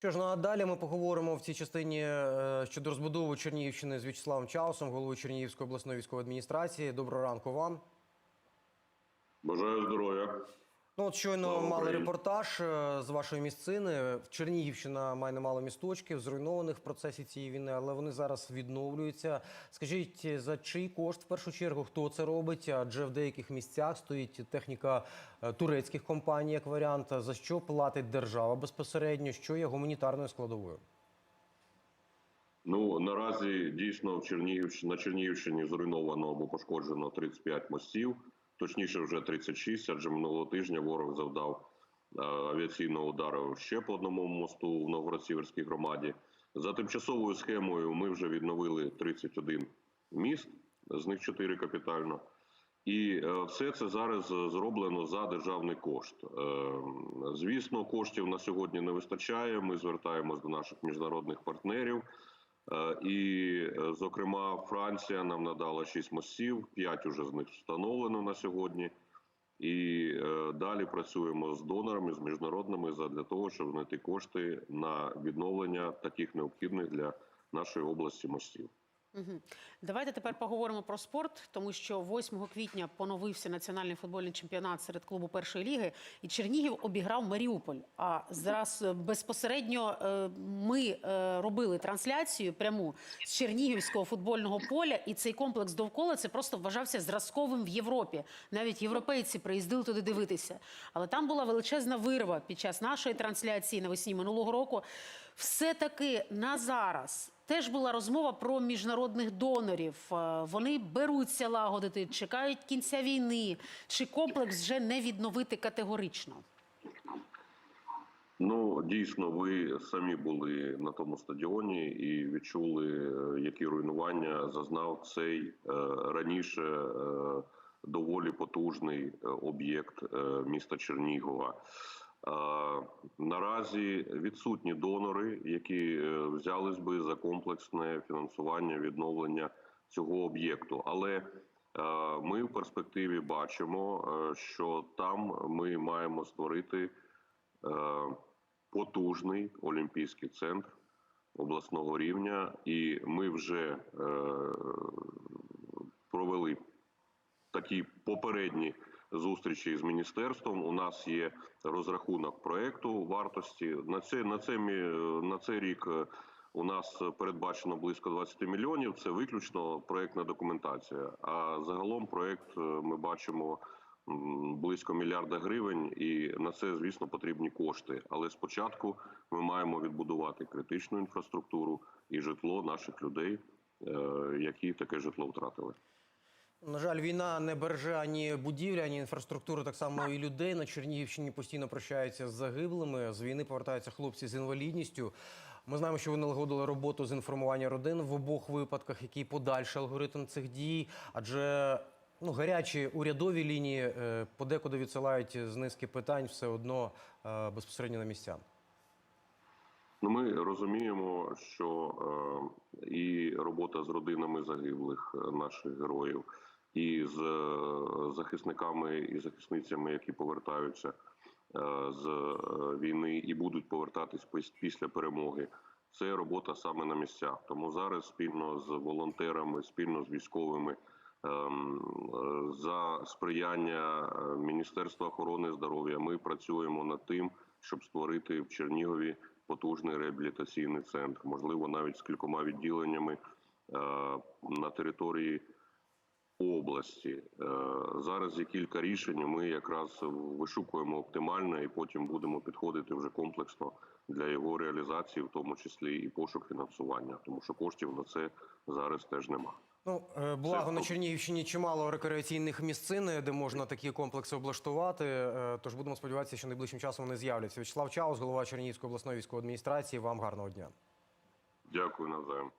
Що ж, ну а далі ми поговоримо в цій частині е, щодо розбудови Чернігівщини з В'ячеславом Чаусом, головою Чернігівської обласної військової адміністрації. Доброго ранку вам. Бажаю здоров'я. Ну, от щойно Слава мали Україні. репортаж е, з вашої місцини. Чернігівщина має немало місточків, зруйнованих в процесі цієї війни, але вони зараз відновлюються. Скажіть, за чий кошт в першу чергу хто це робить? Адже в деяких місцях стоїть техніка е, турецьких компаній, як варіант. За що платить держава безпосередньо? Що є гуманітарною складовою? Ну наразі дійсно в Чернігівщині на Чернігівщині зруйновано або пошкоджено 35 мостів, точніше, вже 36, адже минулого тижня ворог завдав е, авіаційного удару ще по одному мосту в Новгород-Сіверській громаді. За тимчасовою схемою ми вже відновили 31 міст, з них 4 капітально. І е, все це зараз зроблено за державний кошт. Е, Звісно, коштів на сьогодні не вистачає. Ми звертаємось до наших міжнародних партнерів. Е, І, е, зокрема, Франція нам надала 6 мостів, 5 уже з них встановлено на сьогодні. І е, далі працюємо з донорами, з міжнародними для того, щоб знайти кошти на відновлення таких необхідних для нашої області мостів. Давайте тепер поговоримо про спорт, тому що 8 квітня поновився національний футбольний чемпіонат серед клубу першої ліги, і Чернігів обіграв Маріуполь. А зараз е, безпосередньо е, ми е, робили трансляцію пряму з Чернігівського футбольного поля, і цей комплекс довкола це просто вважався зразковим в Європі. Навіть європейці приїздили туди дивитися. Але там була величезна вирва під час нашої трансляції навесні минулого року. Все таки на зараз. Теж була розмова про міжнародних донорів. Е, Вони беруться лагодити, чекають кінця війни. Чи комплекс вже не відновити категорично? Ну дійсно, ви самі були на тому стадіоні і відчули, е, які руйнування зазнав цей е, раніше доволі потужний об'єкт міста Чернігова. Наразі відсутні донори, які е, взялись би за комплексне фінансування відновлення цього об'єкту. Але е, ми в перспективі бачимо, е, що там ми маємо створити потужний олімпійський центр обласного рівня, і ми вже провели такі попередні зустрічі з міністерством. У нас є розрахунок проекту вартості. На це на це на цей рік е, у нас передбачено близько 20 мільйонів. Це виключно проектна документація. А загалом проект е, ми бачимо близько мільярда гривень, і на це, звісно, потрібні кошти. Але спочатку ми маємо відбудувати критичну інфраструктуру і житло наших людей, е, які таке житло втратили. На жаль, війна не береже ані будівлі, ані інфраструктуру, так само і людей. На Чернігівщині постійно прощаються з загиблими. З війни повертаються хлопці з інвалідністю. Ми знаємо, що ви налагодили роботу з інформування родин в обох випадках. Який подальший алгоритм цих дій? Адже ну гарячі урядові лінії е, подекуди відсилають з низки питань все одно е, безпосередньо на місця. Ну, ми розуміємо, що е, і робота з родинами загиблих е, наших героїв, і з е, захисниками і захисницями, які повертаються е, з е, війни і будуть повертатись після перемоги. Це робота саме на місцях. Тому зараз спільно з волонтерами, спільно з військовими. ем, е, За сприяння Міністерства охорони здоров'я ми працюємо над тим, щоб створити в Чернігові потужний реабілітаційний центр, можливо, навіть з кількома відділеннями е, на території області. Е, Зараз є кілька рішень. Ми якраз вишукуємо оптимальне і потім будемо підходити вже комплексно для його реалізації, в тому числі і пошук фінансування, тому що коштів на це зараз теж нема. Ну, е, благо на Чернігівщині чимало рекреаційних місцин, де можна такі комплекси облаштувати. Е, Тож будемо сподіватися, що найближчим часом вони з'являться. Вячеслав Чаус, голова Чернігівської обласної військової адміністрації. Вам гарного дня. Дякую навзаєм.